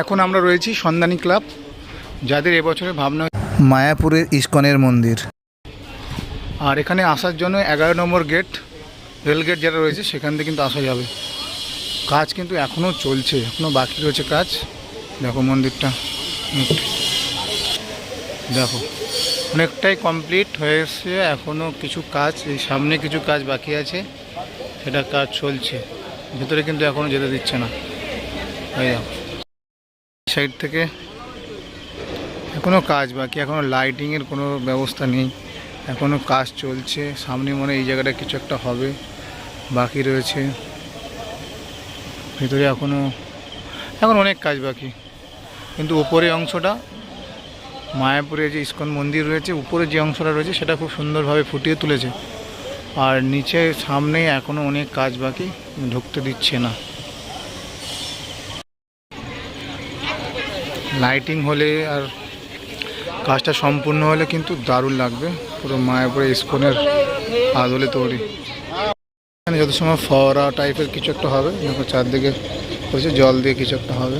এখন আমরা রয়েছি সন্ধানী ক্লাব যাদের এবছরে ভাবনা মায়াপুরের ইস্কনের মন্দির। আর এখানে আসার জন্য এগারো নম্বর গেট রেল গেট যেটা রয়েছে সেখান থেকে কিন্তু আসা যাবে। কাজ কিন্তু এখনও চলছে এখনও বাকি রয়েছে কাজ। দেখো মন্দিরটা। দেখো অনেকটাই কমপ্লিট হয়ে এসছে এখনও কিছু কাজ এই সামনে কিছু কাজ বাকি আছে সেটা কাজ চলছে। ভেতরে কিন্তু এখনও যেতে দিচ্ছে না। এই দেখো। সাইড থেকে এখনও কাজ বাকি এখনও লাইটিংয়ের কোনো ব্যবস্থা নেই এখনও কাজ চলছে, সামনে মনে এই জায়গাটা কিছু একটা হবে, বাকি রয়েছে, ভিতরে এখনও এখন অনেক কাজ বাকি, কিন্তু উপরে অংশটা, মায়াপুরে যে ইস্কন মন্দির রয়েছে, উপরে যে অংশটা রয়েছে, সেটা খুব সুন্দরভাবে ফুটিয়ে তুলেছে, আর নিচে সামনে এখনও অনেক কাজ বাকি, ঢুকতে দিচ্ছে না। লাইটিং হলে আর কাজটা সম্পূর্ণ হলে কিন্তু দারুণ লাগবে। পুরো মায়াপুরে ইস্কনের আদলে তৈরি। এখানে যত সময় ফওয়ারা টাইপের কিছু একটা হবে চারদিকে করেছে জল দিয়ে কিছু একটা হবে।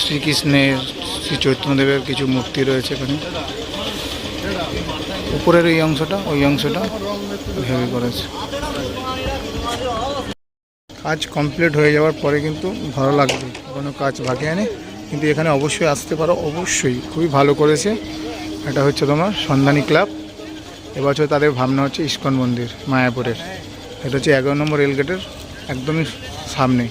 শ্রীকৃষ্ণের, শ্রী চৈতন্যদেবের কিছু মূর্তি রয়েছে এখানে। উপরের এই অংশটা, ওই অংশটা ভেবে করেছে। কাজ কমপ্লিট হয়ে যাওয়ার পরে কিন্তু ভালো লাগবে, কোনো কাজ বাকি আনে কিন্তু এখানে অবশ্যই আসতে পারো, অবশ্যই খুবই ভালো করেছে। এটা হচ্ছে তোমার সন্ধানী ক্লাব। এবছর তাদের ভাবনা হচ্ছে ইস্কন মন্দির, মায়াপুরের। এটা হচ্ছে এগারো নম্বর রেলগেটের একদমই সামনে।